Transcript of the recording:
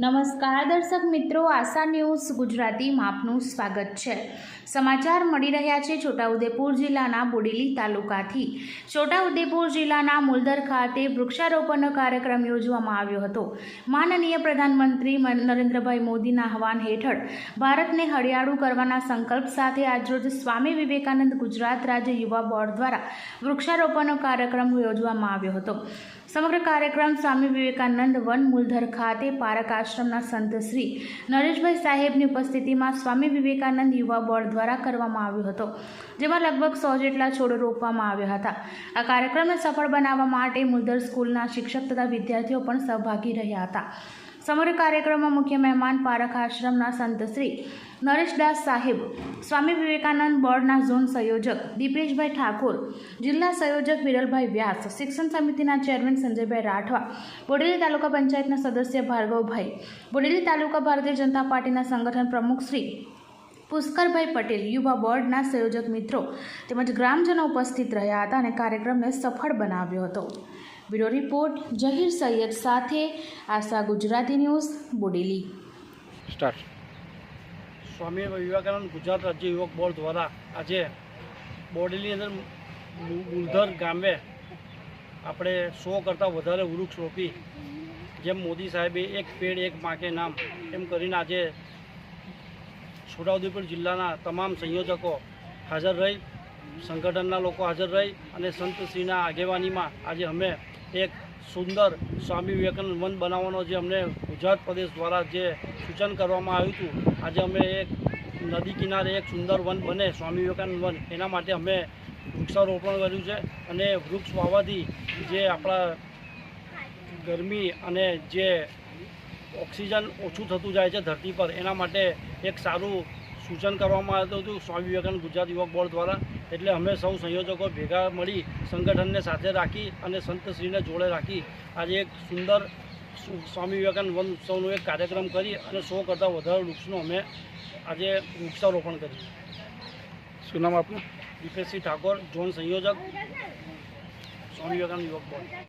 નમસ્કાર દર્શક મિત્રો, આશા ન્યૂઝ ગુજરાતીમાં આપનું સ્વાગત છે. સમાચાર મળી રહ્યા છે છોટાઉદેપુર જિલ્લાના બોડેલી તાલુકાથી. છોટાઉદેપુર જિલ્લાના મુલદર ખાતે વૃક્ષારોપણનો કાર્યક્રમ યોજવામાં આવ્યો હતો. માનનીય પ્રધાનમંત્રી નરેન્દ્રભાઈ મોદીના આહવાન હેઠળ ભારતને હરિયાળું કરવાના સંકલ્પ સાથે આજરોજ સ્વામી વિવેકાનંદ ગુજરાત રાજ્ય યુવા બોર્ડ દ્વારા વૃક્ષારોપણનો કાર્યક્રમ યોજવામાં આવ્યો હતો. સમગ્ર કાર્યક્રમ સ્વામી વિવેકાનંદ વન મૂલધર ખાતે પારક આશ્રમના સંત શ્રી નરેશભાઈ સાહેબની ઉપસ્થિતિમાં સ્વામી વિવેકાનંદ યુવા બોર્ડ દ્વારા કરવામાં આવ્યો હતો, જેમાં લગભગ સો જેટલા છોડ રોપવામાં આવ્યા હતા. આ કાર્યક્રમને સફળ બનાવવા માટે મૂલધર સ્કૂલના શિક્ષક તથા વિદ્યાર્થીઓ પણ સહભાગી રહ્યા હતા. સમગ્ર કાર્યક્રમમાં મુખ્ય મહેમાન પારખ આશ્રમના સંત શ્રી નરેશદાસ સાહેબ, સ્વામી વિવેકાનંદ બોર્ડના ઝોન સંયોજક દીપેશભાઈ ઠાકોર, જિલ્લા સંયોજક વિરલભાઈ વ્યાસ, શિક્ષણ સમિતિના ચેરમેન સંજયભાઈ રાઠવા, બોડેલી તાલુકા પંચાયતના સદસ્ય ભાર્ગવભાઈ, બોડેલી તાલુકા ભારતીય જનતા પાર્ટીના સંગઠન પ્રમુખ શ્રી પુષ્કરભાઈ પટેલ, યુવા બોર્ડના સંયોજક મિત્રો તેમજ ગ્રામજનો ઉપસ્થિત રહ્યા હતા અને કાર્યક્રમને સફળ બનાવ્યો હતો. બ્યુરો રિપોર્ટ જહીર સૈયદ સાથે આશા ગુજરાતી ન્યૂઝ બોડેલી. સ્ટાર્ટ. સ્વામી વિવેકાનંદ ગુજરાત રાજ્ય યુવક બોર્ડ દ્વારા આજે બોડેલી અંદર મુલધર ગામે આપણે સો કરતાં વધારે વૃક્ષ રોપી. જેમ મોદી સાહેબે એક પેડ એક માકે નામ એમ કરીને આજે છોટાઉદેપુર જિલ્લાના તમામ સંયોજકો હાજર રહી સંગઠનના લોકો હાજર રહી અને સંતશ્રીના આગેવાનીમાં આજે અમે એક સુંદર સ્વામી વિવેકાનંદ વન બનાવવાનો જે અમને ગુજરાત પ્રદેશ દ્વારા જે સૂચન કરવામાં આવ્યું હતું, આજે અમે એક નદી કિનારે એક સુંદર વન બને, સ્વામી વિવેકાનંદ વન. એના માટે અમે વૃક્ષારોપણ કર્યું છે અને વૃક્ષ વાવવાથી જે આપણા ગરમી અને જે ઓક્સિજન ઓછું થતું જાય છે ધરતી પર, એના માટે એક સારું સૂચન કરવામાં આવ્યું હતું સ્વામી વિવેકાનંદ ગુજરાત યુવક બોર્ડ દ્વારા. એટલે અમે સૌ સંયોજકો ભેગા મળી સંગઠનને સાથે રાખી અને સંતશ્રીને જોડે રાખી આજે એક સુંદર સ્વામી વિવેકાનંદ વન ઉત્સવનો એક કાર્યક્રમ કરી અને સો કરતાં વધારે વૃક્ષનું અમે આજે વૃક્ષારોપણ કર્યું. શું નામ આપનું? દીપેશસિંહ ઠાકોર ઝોન સંયોજક સ્વામી વિવેકાનંદ યુવક બોર્ડ.